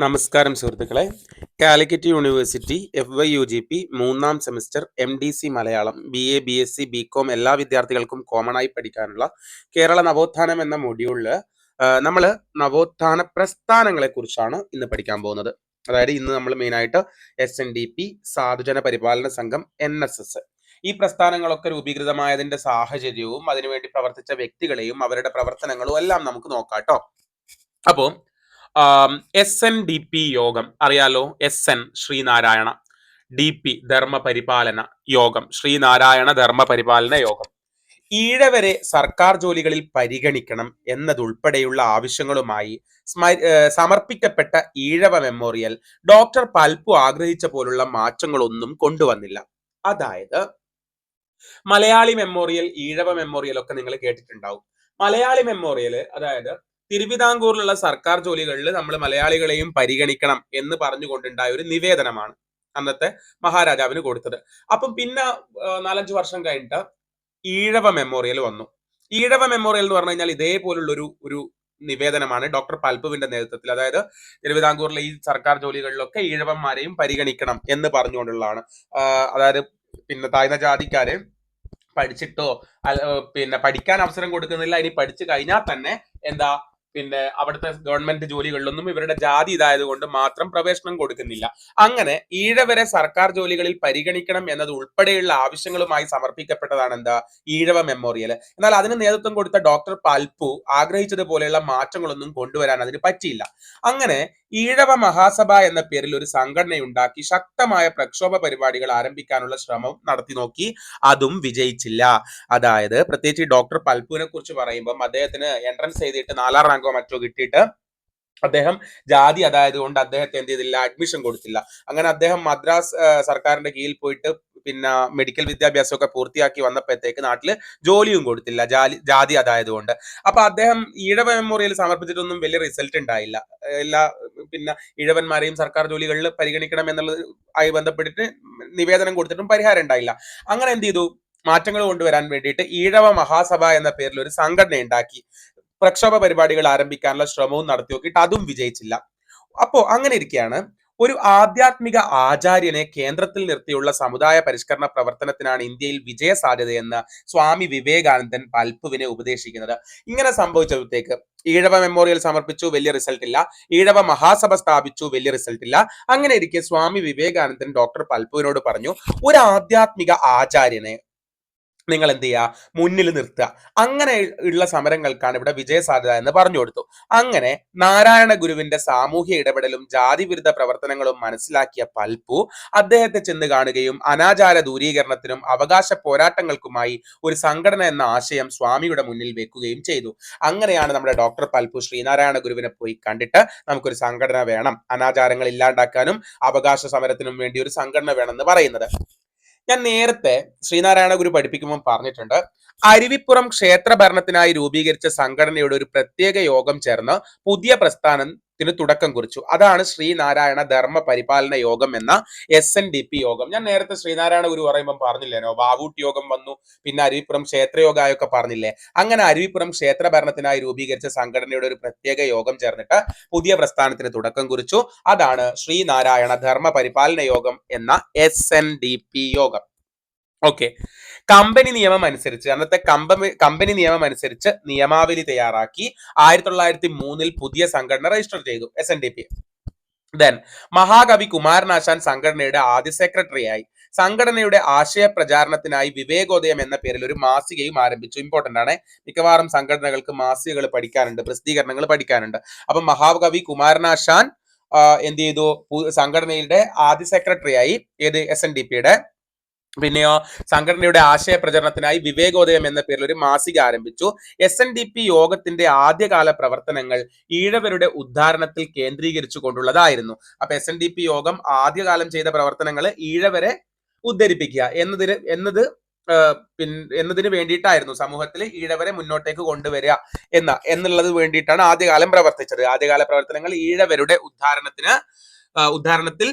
നമസ്കാരം സുഹൃത്തുക്കളെ. Calicut university F Y U G P മൂന്നാം semester M D C Malayalam B A B S C B com എല്ലാ വിദ്യാർത്ഥികൾക്കും common ആയി പഠിക്കാനുള്ള കേരള നവോത്ഥാനം എന്ന മൊഡ്യൂളിൽ നമ്മൾ നവോത്ഥാന പ്രസ്ഥാനങ്ങളെ കുറിച്ചാണ് ഇന്ന് പഠിക്കാൻ പോകുന്നത്. അതായത് ഇന്ന് നമ്മൾ മെയിനായിട്ട് എസ് എൻ ഡി പി സാധുജന പരിപാലന സംഘം എൻ എസ് എസ്. ഈ പ്രസ്ഥാനങ്ങളൊക്കെ രൂപീകൃതമായതിന്റെ സാഹചര്യവും അതിനുവേണ്ടി പ്രവർത്തിച്ച വ്യക്തികളെയും അവരുടെ പ്രവർത്തനങ്ങളും എല്ലാം നമുക്ക് നോക്കാം കേട്ടോ. അപ്പോൾ എസ് എൻ ഡി പി യോഗം അറിയാലോ? S N Sreenarayana D P Dharma Paripalana Yogam Sreenarayana Dharmaparipalana യോഗം. ഈഴവരെ സർക്കാർ ജോലികളിൽ പരിഗണിക്കണം എന്നതുൾപ്പെടെയുള്ള ആവശ്യങ്ങളുമായി സമർപ്പിക്കപ്പെട്ട ഈഴവ മെമ്മോറിയൽ ഡോക്ടർ പൽപ്പു ആഗ്രഹിച്ച പോലുള്ള മാറ്റങ്ങളൊന്നും കൊണ്ടുവന്നില്ല. അതായത് മലയാളി മെമ്മോറിയൽ ഈഴവ മെമ്മോറിയൽ ഒക്കെ നിങ്ങൾ കേട്ടിട്ടുണ്ടാവും. മലയാളി മെമ്മോറിയൽ അതായത് തിരുവിതാംകൂറിലുള്ള സർക്കാർ ജോലികളിൽ നമ്മൾ മലയാളികളെയും പരിഗണിക്കണം എന്ന് പറഞ്ഞുകൊണ്ടുണ്ടായ ഒരു നിവേദനമാണ് അന്നത്തെ മഹാരാജാവിന് കൊടുത്തത്. അപ്പം പിന്നെ നാലഞ്ചു വർഷം കഴിഞ്ഞിട്ട് ഈഴവ മെമ്മോറിയൽ വന്നു. ഈഴവ മെമ്മോറിയൽ എന്ന് പറഞ്ഞു കഴിഞ്ഞാൽ ഇതേപോലുള്ള ഒരു ഒരു നിവേദനമാണ് ഡോക്ടർ പൽപുവിന്റെ നേതൃത്വത്തിൽ. അതായത് തിരുവിതാംകൂറിലെ ഈ സർക്കാർ ജോലികളിലൊക്കെ ഈഴവന്മാരെയും പരിഗണിക്കണം എന്ന് പറഞ്ഞുകൊണ്ടുള്ളതാണ്. അതായത് പിന്നെ താഴ്ന്ന ജാതിക്കാര് പഠിച്ചിട്ടോ പിന്നെ പഠിക്കാൻ അവസരം കൊടുക്കുന്നില്ല ഇനി പഠിച്ചു കഴിഞ്ഞാൽ തന്നെ എന്താ പിന്നെ അവിടുത്തെ ഗവൺമെന്റ് ജോലികളിലൊന്നും ഇവരുടെ ജാതി ഇതായത് കൊണ്ട് മാത്രം പ്രവേശനം കൊടുക്കുന്നില്ല. അങ്ങനെ ഈഴവരെ സർക്കാർ ജോലികളിൽ പരിഗണിക്കണം എന്നത് ഉൾപ്പെടെയുള്ള ആവശ്യങ്ങളുമായി സമർപ്പിക്കപ്പെട്ടതാണ് എന്താ? ഈഴവ മെമ്മോറിയൽ എന്നാൽ അതിന് നേതൃത്വം കൊടുത്ത ഡോക്ടർ പൽപ്പു ആഗ്രഹിച്ചതുപോലെയുള്ള മാറ്റങ്ങളൊന്നും കൊണ്ടുവരാൻ അതിന് പറ്റിയില്ല. അങ്ങനെ ഈഴവ മഹാസഭ എന്ന പേരിൽ ഒരു സംഘടനയുണ്ടാക്കി ശക്തമായ പ്രക്ഷോഭ പരിപാടികൾ ആരംഭിക്കാനുള്ള ശ്രമം നടത്തി നോക്കി. അതും വിജയിച്ചില്ല. അതായത് പ്രത്യേകിച്ച് ഡോക്ടർ പൽപ്പുവിനെ കുറിച്ച് പറയുമ്പോൾ അദ്ദേഹത്തിന് എൻട്രൻസ് ചെയ്തിട്ട് നാലാം റാങ്കോ മറ്റോ കിട്ടിയിട്ട് അദ്ദേഹം ജാതി അതായത് കൊണ്ട് അദ്ദേഹത്തെ എന്ത് ചെയ്തില്ല അഡ്മിഷൻ കൊടുത്തില്ല. അങ്ങനെ അദ്ദേഹം മദ്രാസ് സർക്കാരിന്റെ കീഴിൽ പോയിട്ട് പിന്നെ മെഡിക്കൽ വിദ്യാഭ്യാസമൊക്കെ പൂർത്തിയാക്കി വന്നപ്പോഴത്തേക്ക് നാട്ടിൽ ജോലിയും കൊടുത്തില്ല ജാതി ജാതി അതായത് കൊണ്ട്. അപ്പൊ അദ്ദേഹം ഈഴവ മെമ്മോറിയൽ സമർപ്പിച്ചിട്ടൊന്നും വലിയ റിസൾട്ട് ഉണ്ടായില്ല. എല്ലാ പിന്നെ ഈഴവന്മാരെയും സർക്കാർ ജോലികളിൽ പരിഗണിക്കണം എന്നുള്ളത് ആയി ബന്ധപ്പെട്ടിട്ട് നിവേദനം കൊടുത്തിട്ടും പരിഹാരം ഉണ്ടായില്ല. അങ്ങനെ എന്ത് ചെയ്തു? മാറ്റങ്ങൾ കൊണ്ടുവരാൻ വേണ്ടിയിട്ട് ഈഴവ മഹാസഭ എന്ന പേരിൽ ഒരു സംഘടന ഉണ്ടാക്കി പ്രക്ഷോഭ പരിപാടികൾ ആരംഭിക്കാനുള്ള ശ്രമവും നടത്തി നോക്കിയിട്ട് അതും വിജയിച്ചില്ല. അപ്പോ അങ്ങനെ ഇരിക്കുകയാണ് ഒരു ആധ്യാത്മിക ആചാര്യനെ കേന്ദ്രത്തിൽ നിർത്തിയുള്ള സമുദായ പരിഷ്കരണ പ്രവർത്തനത്തിനാണ് ഇന്ത്യയിൽ വിജയ സാധ്യതയെന്ന് സ്വാമി വിവേകാനന്ദൻ പൽപ്പുവിനെ ഉപദേശിക്കുന്നത്. ഇങ്ങനെ സംഭവിച്ചപ്പോഴത്തേക്ക് ഈഴവ മെമ്മോറിയൽ സമർപ്പിച്ചു വലിയ റിസൾട്ട് ഇല്ല. ഈഴവ മഹാസഭ സ്ഥാപിച്ചു വലിയ റിസൾട്ട് ഇല്ല. അങ്ങനെ ഇരിക്കെ സ്വാമി വിവേകാനന്ദൻ ഡോക്ടർ പൽപ്പുവിനോട് പറഞ്ഞു ഒരു ആധ്യാത്മിക ആചാര്യനെ നിങ്ങൾ എന്ത് ചെയ്യുക മുന്നിൽ നിർത്തുക. അങ്ങനെ ഉള്ള സമരങ്ങൾക്കാണ് ഇവിടെ വിജയ സാധ്യത എന്ന് പറഞ്ഞു കൊടുത്തു. അങ്ങനെ നാരായണ ഗുരുവിന്റെ സാമൂഹ്യ ഇടപെടലും ജാതി വിരുദ്ധ പ്രവർത്തനങ്ങളും മനസ്സിലാക്കിയ പൽപ്പു അദ്ദേഹത്തെ ചെന്ന് കാണുകയും അനാചാര ദൂരീകരണത്തിനും അവകാശ പോരാട്ടങ്ങൾക്കുമായി ഒരു സംഘടന എന്ന ആശയം സ്വാമിയുടെ മുന്നിൽ വെക്കുകയും ചെയ്തു. അങ്ങനെയാണ് നമ്മുടെ ഡോക്ടർ പൽപ്പു ശ്രീനാരായണ ഗുരുവിനെ പോയി കണ്ടിട്ട് നമുക്കൊരു സംഘടന വേണം. അനാചാരങ്ങൾ ഇല്ലാണ്ടാക്കാനും അവകാശ സമരത്തിനും വേണ്ടി ഒരു സംഘടന വേണമെന്ന് പറയുന്നത്. ഞാൻ നേരത്തെ ശ്രീനാരായണ ഗുരു പഠിപ്പിക്കുമ്പോൾ പറഞ്ഞിട്ടുണ്ട് അരുവിപ്പുറം ക്ഷേത്ര ഭരണത്തിനായി രൂപീകരിച്ച സംഘടനയുടെ ഒരു പ്രത്യേക യോഗം ചേർന്ന് പുതിയ പ്രസ്ഥാനത്തിന് തുടക്കം കുറിച്ചു. അതാണ് ശ്രീനാരായണ ധർമ്മ പരിപാലന യോഗം എന്ന എസ് എൻ ഡി പി യോഗം. ഞാൻ നേരത്തെ ശ്രീനാരായണ ഗുരു പറയുമ്പോൾ പറഞ്ഞില്ലേനോ വാവൂട്ട് യോഗം വന്നു പിന്നെ അരുവിപ്പുറം ക്ഷേത്രയോഗായൊക്കെ പറഞ്ഞില്ലേ? അങ്ങനെ അരുവിപ്പുറം ക്ഷേത്ര ഭരണത്തിനായി രൂപീകരിച്ച സംഘടനയുടെ ഒരു പ്രത്യേക യോഗം ചേർന്നിട്ട് പുതിയ പ്രസ്ഥാനത്തിന് തുടക്കം കുറിച്ചു. അതാണ് ശ്രീനാരായണ ധർമ്മ പരിപാലന യോഗം എന്ന S N D P Yogam. Okay. Company നിയമം അനുസരിച്ച് അന്നത്തെ കമ്പനി കമ്പനി നിയമം അനുസരിച്ച് നിയമാവലി തയ്യാറാക്കി ആയിരത്തി തൊള്ളായിരത്തി മൂന്നിൽ പുതിയ സംഘടന രജിസ്റ്റർ ചെയ്തു S N D P then മഹാകവി കുമാരനാശാൻ സംഘടനയുടെ ആദ്യ സെക്രട്ടറിയായി സംഘടനയുടെ ആശയ പ്രചാരണത്തിനായി വിവേകോദയം എന്ന പേരിൽ ഒരു മാസികയും ആരംഭിച്ചു. ഇമ്പോർട്ടന്റ് ആണ്. മിക്കവാറും സംഘടനകൾക്ക് മാസികകൾ പഠിക്കാനുണ്ട് പ്രസിദ്ധീകരണങ്ങൾ പഠിക്കാനുണ്ട്. അപ്പൊ മഹാകവി കുമാരനാശാൻ എന്ത് ചെയ്തു? സംഘടനയുടെ ആദ്യ സെക്രട്ടറിയായി ഏത്? എസ് എൻ ഡി പിയുടെ പിന്നെയോ സംഘടനയുടെ ആശയ പ്രചരണത്തിനായി വിവേകോദയം എന്ന പേരിൽ ഒരു മാസിക ആരംഭിച്ചു. എസ് എൻ ഡി പി യോഗത്തിന്റെ ആദ്യകാല പ്രവർത്തനങ്ങൾ ഈഴവരുടെ ഉദ്ധാരണത്തിൽ കേന്ദ്രീകരിച്ചു കൊണ്ടുള്ളതായിരുന്നു അപ്പൊ എസ് എൻ ഡി പി യോഗം ആദ്യകാലം ചെയ്ത പ്രവർത്തനങ്ങൾ ഈഴവരെ ഉദ്ധരിപ്പിക്കുക എന്നതിന് എന്നത് പിൻ എന്നതിന് വേണ്ടിയിട്ടായിരുന്നു സമൂഹത്തിൽ ഈഴവരെ മുന്നോട്ടേക്ക് കൊണ്ടുവരിക എന്ന എന്നുള്ളത് വേണ്ടിയിട്ടാണ് ആദ്യകാലം പ്രവർത്തിച്ചത്. ആദ്യകാല പ്രവർത്തനങ്ങൾ ഈഴവരുടെ ഉദ്ധാരണത്തിന് ഉദ്ധാരണത്തിൽ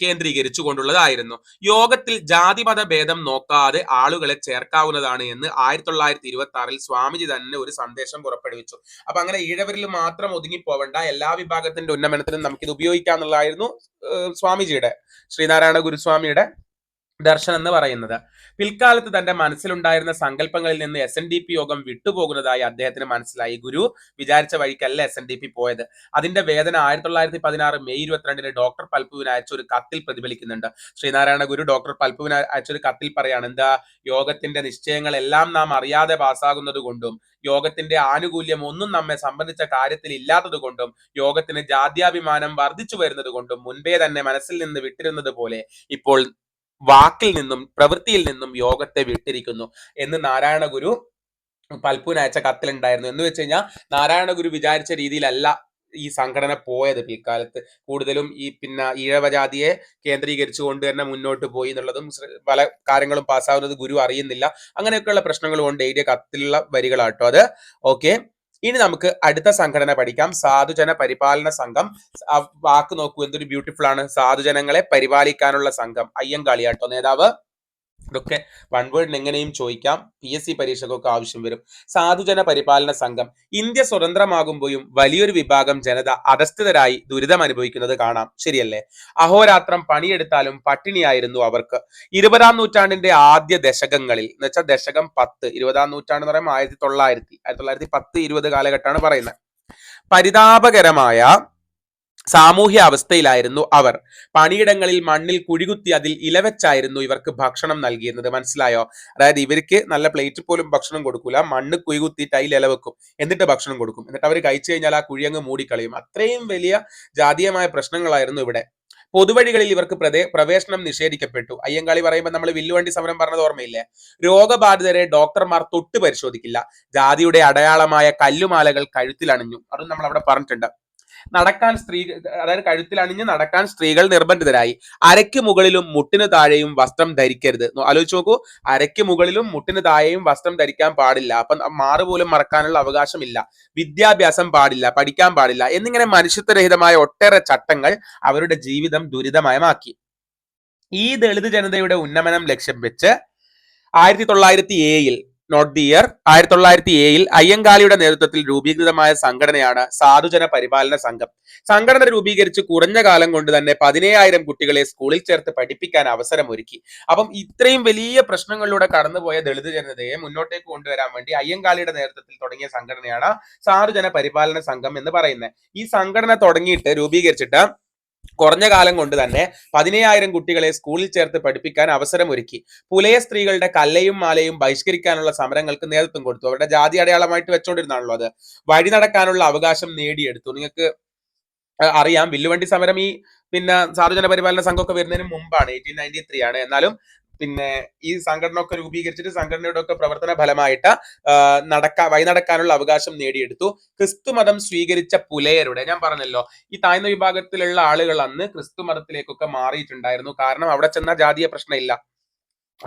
കേന്ദ്രീകരിച്ചുകൊണ്ടുള്ളതായിരുന്നു. യോഗത്തിൽ ജാതിമത ഭേദം നോക്കാതെ ആളുകളെ ചേർക്കാവുന്നതാണ് എന്ന് ആയിരത്തി തൊള്ളായിരത്തി ഇരുപത്തി ആറിൽ സ്വാമിജി തന്നെ ഒരു സന്ദേശം പുറപ്പെടുവിച്ചു. അപ്പൊ അങ്ങനെ ഈഴവരിൽ മാത്രം ഒതുങ്ങി പോവേണ്ട എല്ലാ വിഭാഗത്തിന്റെ ഉന്നമനത്തിനും നമുക്കിത് ഉപയോഗിക്കാം എന്നുള്ളതായിരുന്നു സ്വാമിജിയുടെ ശ്രീനാരായണ ഗുരുസ്വാമിയുടെ ദർശനം എന്ന് പറയുന്നത്. പിൽക്കാലത്ത് തന്റെ മനസ്സിലുണ്ടായിരുന്ന സങ്കല്പങ്ങളിൽ നിന്ന് എസ് എൻ ഡി പി യോഗം വിട്ടുപോകുന്നതായി അദ്ദേഹത്തിന് മനസ്സിലായി. ഗുരു വിചാരിച്ച വഴിക്കല്ല എസ് എൻ ഡി പി പോയത്. അതിന്റെ വേദന ആയിരത്തി തൊള്ളായിരത്തി പതിനാറ് മെയ് ഇരുപത്തിരണ്ടിന് ഡോക്ടർ പൽപുവിന് അയച്ച ഒരു കത്തിൽ പ്രതിഫലിക്കുന്നുണ്ട്. ശ്രീനാരായണ ഗുരു ഡോക്ടർ പൽപുവിന് അയച്ച ഒരു കത്തിൽ പറയാണ് എന്താ യോഗത്തിന്റെ നിശ്ചയങ്ങളെല്ലാം നാം അറിയാതെ പാസ്സാകുന്നത് കൊണ്ടും യോഗത്തിന്റെ ആനുകൂല്യം ഒന്നും നമ്മെ സംബന്ധിച്ച കാര്യത്തിൽ ഇല്ലാത്തത് കൊണ്ടും യോഗത്തിന് ജാത്യാഭിമാനം വർദ്ധിച്ചു വരുന്നത് കൊണ്ടും മുൻപേ തന്നെ മനസ്സിൽ നിന്ന് വിട്ടിരുന്നത് പോലെ ഇപ്പോൾ വാക്കിൽ നിന്നും പ്രവൃത്തിയിൽ നിന്നും യോഗത്തെ വിട്ടിരിക്കുന്നു എന്ന് നാരായണ ഗുരു പൽപ്പുവിന് അയച്ച കത്തിലുണ്ടായിരുന്നു. എന്ന് വെച്ച് കഴിഞ്ഞാൽ നാരായണ ഗുരു വിചാരിച്ച രീതിയിലല്ല ഈ സംഘടന പോയത് പിൽക്കാലത്ത്. കൂടുതലും ഈ പിന്നെ ഈഴവജാതിയെ കേന്ദ്രീകരിച്ചുകൊണ്ട് തന്നെ മുന്നോട്ട് പോയി എന്നുള്ളതും പല കാര്യങ്ങളും പാസ്സാവുന്നത് ഗുരു അറിയുന്നില്ല. അങ്ങനെയൊക്കെയുള്ള പ്രശ്നങ്ങൾ കൊണ്ട് എഴുതിയ കത്തിലുള്ള വരികളാട്ടോ അത്. ഓക്കെ ഇനി നമുക്ക് അടുത്ത സംഘടന പഠിക്കാം. സാധുജന പരിപാലന സംഘം. വാക്ക് നോക്കൂ എന്തൊരു ബ്യൂട്ടിഫുൾ ആണ്. സാധുജനങ്ങളെ പരിപാലിക്കാനുള്ള സംഘം. അയ്യങ്കാളിയാട്ടോ നേതാവ്. ഇതൊക്കെ വൺ വേർഡിന് എങ്ങനെയും ചോദിക്കാം. പി എസ് സി പരീക്ഷകൾക്ക് ആവശ്യം വരും. സാധുജന പരിപാലന സംഘം ഇന്ത്യ സ്വതന്ത്രമാകുമ്പോഴും വലിയൊരു വിഭാഗം ജനത അധസ്ഥിതരായി ദുരിതം അനുഭവിക്കുന്നത് കാണാം. ശരിയല്ലേ? അഹോരാത്രം പണിയെടുത്താലും പട്ടിണിയായിരുന്നു അവർക്ക്. ഇരുപതാം നൂറ്റാണ്ടിന്റെ ആദ്യ ദശകങ്ങളിൽ എന്ന് വെച്ചാൽ ദശകം പത്ത് ഇരുപതാം നൂറ്റാണ്ട് എന്ന് പറയുമ്പോൾ ആയിരത്തി തൊള്ളായിരത്തി ആയിരത്തി തൊള്ളായിരത്തി പത്ത് ഇരുപത് കാലഘട്ടമാണ് പറയുന്നത്. പരിതാപകരമായ സാമൂഹ്യ അവസ്ഥയിലായിരുന്നു അവർ. പണിയിടങ്ങളിൽ മണ്ണിൽ കുഴികുത്തി അതിൽ ഇലവെച്ചായിരുന്നു ഇവർക്ക് ഭക്ഷണം നൽകിയിരുന്നത്. മനസ്സിലായോ? അതായത് ഇവർക്ക് നല്ല പ്ലേറ്റ് പോലും ഭക്ഷണം കൊടുക്കൂല. മണ്ണ് കുഴികുത്തി അതിൽ ഇലവെക്കും എന്നിട്ട് ഭക്ഷണം കൊടുക്കും. എന്നിട്ട് അവർ കഴിച്ചു കഴിഞ്ഞാൽ ആ കുഴിയങ്ങ് മൂടിക്കളയും. അത്രയും വലിയ ജാതീയമായ പ്രശ്നങ്ങളായിരുന്നു ഇവിടെ. പൊതുവഴികളിൽ ഇവർക്ക് പ്രദേ പ്രവേശനം നിഷേധിക്കപ്പെട്ടു. അയ്യങ്കാളി പറയുമ്പോൾ നമ്മൾ വില്ലുവണ്ടി സമരം പറഞ്ഞത് ഓർമ്മയില്ലേ? രോഗബാധിതരെ ഡോക്ടർമാർ തൊട്ട് പരിശോധിക്കില്ല. ജാതിയുടെ അടയാളമായ കല്ലുമാലകൾ കഴുത്തിൽ അണിഞ്ഞു അതും നമ്മൾ അവിടെ പറഞ്ഞിട്ടുണ്ട്. നടക്കാൻ സ്ത്രീ അതായത് കഴുത്തിൽ അണിഞ്ഞ് നടക്കാൻ സ്ത്രീകൾ നിർബന്ധിതരായി. അരയ്ക്ക് മുകളിലും മുട്ടിന് താഴെയും വസ്ത്രം ധരിക്കരുത്. ആലോചിച്ച് നോക്കൂ. അരയ്ക്ക് മുകളിലും മുട്ടിന് താഴെയും വസ്ത്രം ധരിക്കാൻ പാടില്ല. അപ്പം മാറ് പോലും മറക്കാനുള്ള അവകാശമില്ല. വിദ്യാഭ്യാസം പാടില്ല പഠിക്കാൻ പാടില്ല എന്നിങ്ങനെ മനുഷ്യത്വരഹിതമായ ഒട്ടേറെ ചട്ടങ്ങൾ അവരുടെ ജീവിതം ദുരിതമയമാക്കി. ഈ ദളിത് ജനതയുടെ ഉന്നമനം ലക്ഷ്യം വെച്ച് ആയിരത്തി തൊള്ളായിരത്തി ഏഴിൽ നോട്ട് ദി ഇയർ ആയിരത്തി തൊള്ളായിരത്തി ഏഴിൽ അയ്യങ്കാളിയുടെ നേതൃത്വത്തിൽ രൂപീകൃതമായ സംഘടനയാണ് സാധുജന പരിപാലന സംഘം. സംഘടന രൂപീകരിച്ച് കുറഞ്ഞ കാലം കൊണ്ട് തന്നെ പതിനേഴായിരം കുട്ടികളെ സ്കൂളിൽ ചേർത്ത് പഠിപ്പിക്കാൻ അവസരമൊരുക്കി. അപ്പം ഇത്രയും വലിയ പ്രശ്നങ്ങളിലൂടെ കടന്നുപോയ ദളിത് ജനതയെ മുന്നോട്ടേക്ക് കൊണ്ടുവരാൻ വേണ്ടി അയ്യങ്കാളിയുടെ നേതൃത്വത്തിൽ തുടങ്ങിയ സംഘടനയാണ് സാധുജന പരിപാലന സംഘം എന്ന് പറയുന്നത്. ഈ സംഘടന തുടങ്ങിയിട്ട് രൂപീകരിച്ചിട്ട് കുറഞ്ഞ കാലം കൊണ്ട് തന്നെ പതിനയ്യായിരം കുട്ടികളെ സ്കൂളിൽ ചേർത്ത് പഠിപ്പിക്കാൻ അവസരമൊരുക്കി. പുലയ സ്ത്രീകളുടെ കല്ലയും മാലയും ബഹിഷ്കരിക്കാനുള്ള സമരങ്ങൾക്ക് നേതൃത്വം കൊടുത്തു. അവരുടെ ജാതി അടയാളമായിട്ട് വെച്ചോണ്ടിരുന്നാണല്ലോ അത്. വഴി നടക്കാനുള്ള അവകാശം നേടിയെടുത്തു. നിങ്ങൾക്ക് അറിയാം വില്ലുവണ്ടി സമരം ഈ പിന്നെ സാധുജന പരിപാലന സംഘമൊക്കെ വരുന്നതിന് മുമ്പാണ് എയ്റ്റീൻ നയന്റി ത്രീ ആണ്. എന്നാലും പിന്നെ ഈ സംഘടന ഒക്കെ രൂപീകരിച്ചിട്ട് സംഘടനയുടെ ഒക്കെ പ്രവർത്തന ഫലമായിട്ട് നടക്കാ വഴി നടക്കാനുള്ള അവകാശം നേടിയെടുത്തു. ക്രിസ്തു മതം സ്വീകരിച്ച പുലയരുടെ ഞാൻ പറഞ്ഞല്ലോ ഈ താഴ്ന്ന വിഭാഗത്തിലുള്ള ആളുകൾ അന്ന് ക്രിസ്തു മതത്തിലേക്കൊക്കെ മാറിയിട്ടുണ്ടായിരുന്നു. കാരണം അവിടെ ചെന്ന ജാതീയ പ്രശ്നമില്ല.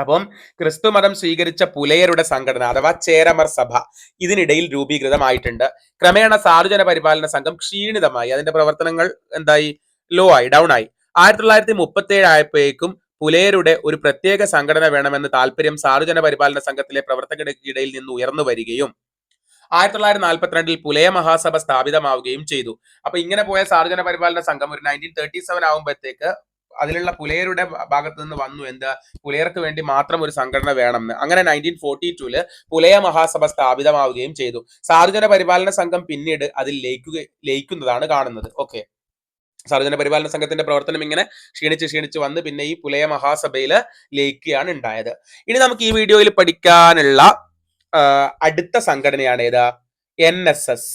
അപ്പം ക്രിസ്തു മതം സ്വീകരിച്ച പുലയരുടെ സംഘടന അഥവാ ചേരമർ സഭ ഇതിനിടയിൽ രൂപീകൃതമായിട്ടുണ്ട്. ക്രമേണ സാധുജന പരിപാലന സംഘം ക്ഷീണിതമായി അതിന്റെ പ്രവർത്തനങ്ങൾ എന്തായി? ലോ ആയി ഡൗൺ ആയി. ആയിരത്തി തൊള്ളായിരത്തി മുപ്പത്തി ഏഴ് ആയപ്പോഴേക്കും പുലയരുടെ ഒരു പ്രത്യേക സംഘടന വേണമെന്ന താല്പര്യം സാർവജന പരിപാലന സംഘത്തിലെ പ്രവർത്തകർക്കിടയിൽ നിന്ന് ഉയർന്നു വരികയും ആയിരത്തി തൊള്ളായിരത്തി നാൽപ്പത്തിരണ്ടിൽ പുലയ മഹാസഭ സ്ഥാപിതമാവുകയും ചെയ്തു. അപ്പൊ ഇങ്ങനെ പോയ സാർജന പരിപാലന സംഘം ഒരു നയന്റീൻ തേർട്ടി സെവൻ ആകുമ്പോഴത്തേക്ക് അതിലുള്ള പുലയരുടെ ഭാഗത്ത് നിന്ന് വന്നു എന്താ? പുലയർക്ക് വേണ്ടി മാത്രം ഒരു സംഘടന വേണമെന്ന്. അങ്ങനെ nineteen forty two Pulaya Mahasabha സ്ഥാപിതമാവുകയും ചെയ്തു. സാർജന പരിപാലന സംഘം പിന്നീട് അതിൽ ലയിക്കുക ലയിക്കുന്നതാണ് കാണുന്നത്. ഓക്കെ സാർജന പരിപാലന സംഘത്തിന്റെ പ്രവർത്തനം ഇങ്ങനെ ക്ഷീണിച്ച് ക്ഷീണിച്ച് വന്ന് പിന്നെ ഈ പുലയ മഹാസഭയിൽ ലയിക്കുകയാണ് ഉണ്ടായത്. ഇനി നമുക്ക് ഈ വീഡിയോയിൽ പഠിക്കാനുള്ള അടുത്ത സംഘടനയാണ് ഏതാ? N S S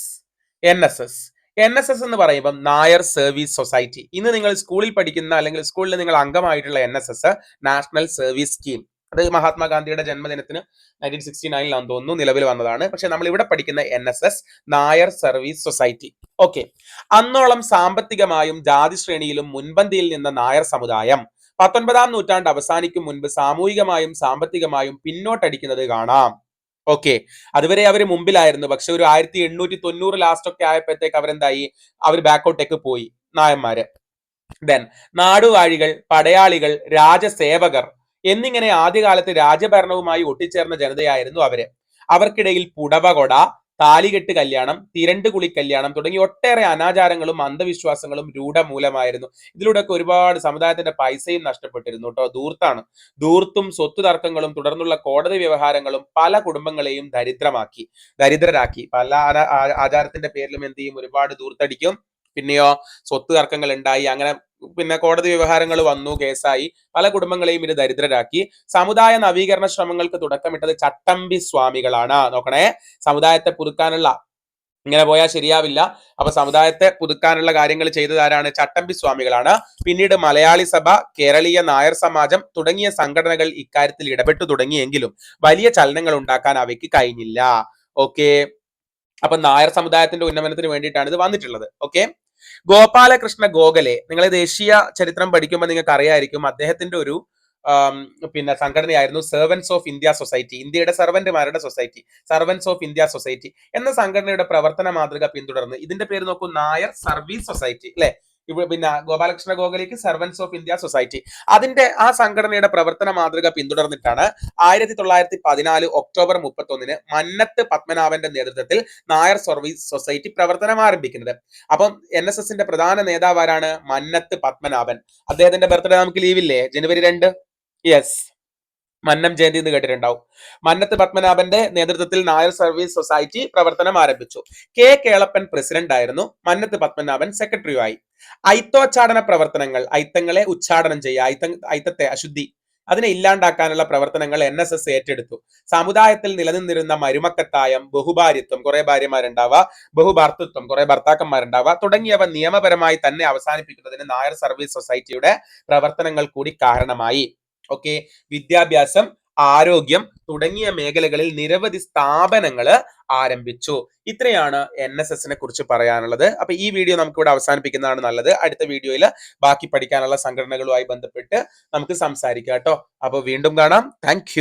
N S S N S S എന്ന് പറയുമ്പോൾ നായർ സർവീസ് സൊസൈറ്റി. ഇന്ന് നിങ്ങൾ സ്കൂളിൽ പഠിക്കുന്ന അല്ലെങ്കിൽ സ്കൂളിൽ നിങ്ങൾ അംഗമായിട്ടുള്ള N S S national service scheme. അത് മഹാത്മാഗാന്ധിയുടെ ജന്മദിനത്തിന് നയന്റീൻ സിക്സ്റ്റി നയനിലാണെന്ന് തോന്നുന്നു നിലവിൽ വന്നതാണ്. പക്ഷെ നമ്മൾ ഇവിടെ പഠിക്കുന്ന N S S Nair service society. Okay. അന്നോളം സാമ്പത്തികമായും ജാതി ശ്രേണിയിലും മുൻപന്തിയിൽ നിന്ന നായർ സമുദായം പത്തൊൻപതാം നൂറ്റാണ്ട് അവസാനിക്കും മുൻപ് സാമൂഹികമായും സാമ്പത്തികമായും പിന്നോട്ടടിക്കുന്നത് കാണാം. ഓക്കെ. അതുവരെ അവർ മുമ്പിലായിരുന്നു. പക്ഷെ ഒരു ആയിരത്തി എണ്ണൂറ്റി തൊണ്ണൂറ് ലാസ്റ്റ് ഒക്കെ ആയപ്പോഴത്തേക്ക് അവരെന്തായി? അവർ ബാക്കോട്ടേക്ക് പോയി നായന്മാര്. ദെൻ നാടുവാഴികൾ പടയാളികൾ രാജസേവകർ എന്നിങ്ങനെ ആദ്യകാലത്ത് രാജഭരണവുമായി ഒട്ടിച്ചേർന്ന ജനതയായിരുന്നു അവർ. അവർക്കിടയിൽ പുടവകൊട താലികെട്ട് കല്യാണം തിരണ്ടുകുളി കല്യാണം തുടങ്ങി ഒട്ടേറെ അനാചാരങ്ങളും അന്ധവിശ്വാസങ്ങളും രൂഢമൂലമായിരുന്നു. ഇതിലൂടെയൊക്കെ ഒരുപാട് സമുദായത്തിന്റെ പൈസയും നഷ്ടപ്പെട്ടിരുന്നു കേട്ടോ ദൂർത്താണ് ദൂർത്തും സ്വത്ത് തർക്കങ്ങളും തുടർന്നുള്ള കോടതി വ്യവഹാരങ്ങളും പല കുടുംബങ്ങളെയും ദരിദ്രമാക്കി. ദരിദ്രരാക്കി. പല ആചാരത്തിന്റെ പേരിലും എന്ത് ചെയ്യും? ഒരുപാട് ദൂർത്തടിക്കും പിന്നെയോ സ്വത്ത് തർക്കങ്ങൾ ഉണ്ടായി. അങ്ങനെ പിന്നെ കോടതി വ്യവഹാരങ്ങൾ വന്നു കേസായി. പല കുടുംബങ്ങളെയും ഇത് ദരിദ്രരാക്കി. സമുദായ നവീകരണ ശ്രമങ്ങൾക്ക് തുടക്കമിട്ടത് ചട്ടമ്പി സ്വാമികളാണ്. നോക്കണേ. സമുദായത്തെ പുതുക്കാനുള്ള ഇങ്ങനെ പോയാൽ ശരിയാവില്ല. അപ്പൊ സമുദായത്തെ പുതുക്കാനുള്ള കാര്യങ്ങൾ ചെയ്തതാരാണ് ചട്ടമ്പി സ്വാമികളാണ്. പിന്നീട് മലയാളി സഭ കേരളീയ നായർ സമാജം തുടങ്ങിയ സംഘടനകൾ ഇക്കാര്യത്തിൽ ഇടപെട്ടു തുടങ്ങിയെങ്കിലും വലിയ ചലനങ്ങൾ ഉണ്ടാക്കാൻ അവയ്ക്ക് കഴിഞ്ഞില്ല. ഓക്കെ. അപ്പൊ നായർ സമുദായത്തിന്റെ ഉന്നമനത്തിന് വേണ്ടിയിട്ടാണ് ഇത് വന്നിട്ടുള്ളത്. ഓക്കെ. ഗോപാലകൃഷ്ണ ഗോഖലെ നിങ്ങൾ ദേശീയ ചരിത്രം പഠിക്കുമ്പോൾ നിങ്ങൾക്ക് അറിയായിരിക്കും അദ്ദേഹത്തിന്റെ ഒരു പിന്നെ സംഘടനയായിരുന്നു സെർവൻസ് ഓഫ് ഇന്ത്യ സൊസൈറ്റി ഇന്ത്യയുടെ സെർവന്റുമാരുടെ society servants of India society എന്ന സംഘടനയുടെ പ്രവർത്തന മാതൃക പിന്തുടർന്ന് ഇതിന്റെ പേര് നോക്കൂ നായർ സർവീസ് സൊസൈറ്റി അല്ലെ? പിന്നെ ഗോപാലകൃഷ്ണ ഗോഖലേക്ക് സർവൻസ് ഓഫ് ഇന്ത്യ സൊസൈറ്റി അതിന്റെ ആ സംഘടനയുടെ പ്രവർത്തന മാതൃക പിന്തുടർന്നിട്ടാണ് ആയിരത്തി തൊള്ളായിരത്തി പതിനാല് ഒക്ടോബർ മുപ്പത്തി ഒന്നിന് മന്നത്ത് പത്മനാഭന്റെ നേതൃത്വത്തിൽ നായർ സർവീസ് സൊസൈറ്റി പ്രവർത്തനം ആരംഭിക്കുന്നത്. അപ്പം എൻ എസ് എസിന്റെ പ്രധാന നേതാവ് ആരാണ്? മന്നത്ത് പത്മനാഭൻ. അദ്ദേഹത്തിന്റെ ബർത്ത്ഡേ നമുക്ക് ലീവില്ലേ ജനുവരി രണ്ട്? യെസ് മന്നം ജയന്തി എന്ന് കേട്ടിട്ടുണ്ടാവും. മന്നത്ത് പത്മനാഭന്റെ നേതൃത്വത്തിൽ നായർ സർവീസ് സൊസൈറ്റി പ്രവർത്തനം ആരംഭിച്ചു. കെ കേളപ്പൻ പ്രസിഡന്റ് ആയിരുന്നു. മന്നത്ത് പത്മനാഭൻ സെക്രട്ടറിയുമായി ഐത്തോച്ചാടന പ്രവർത്തനങ്ങൾ ഐത്തങ്ങളെ ഉച്ചാടനം ചെയ്യുക ഐത്ത ഐത്തത്തെ അശുദ്ധി അതിനെ ഇല്ലാണ്ടാക്കാനുള്ള പ്രവർത്തനങ്ങൾ എൻ എസ് എസ് ഏറ്റെടുത്തു. സമുദായത്തിൽ നിലനിന്നിരുന്ന മരുമക്കത്തായം ബഹുഭാര്യത്വം കുറെ ഭാര്യമാരുണ്ടാവുക ബഹുഭർത്തൃത്വം കുറെ ഭർത്താക്കന്മാരുണ്ടാവുക തുടങ്ങിയവ നിയമപരമായി തന്നെ അവസാനിപ്പിക്കുന്നതിന് നായർ സർവീസ് സൊസൈറ്റിയുടെ പ്രവർത്തനങ്ങൾ കൂടി കാരണമായി. ഓക്കെ വിദ്യാഭ്യാസം ആരോഗ്യം തുടങ്ങിയ മേഖലകളിൽ നിരവധി സ്ഥാപനങ്ങൾ ആരംഭിച്ചു. ഇത്രയാണ് എൻ എസ് എസിനെ കുറിച്ച് പറയാനുള്ളത്. അപ്പൊ ഈ വീഡിയോ നമുക്ക് ഇവിടെ അവസാനിപ്പിക്കുന്നതാണ് നല്ലത്. അടുത്ത വീഡിയോയിൽ ബാക്കി പഠിക്കാനുള്ള സംഘടനകളുമായി ബന്ധപ്പെട്ട് നമുക്ക് സംസാരിക്കാം കേട്ടോ. അപ്പൊ വീണ്ടും കാണാം. താങ്ക്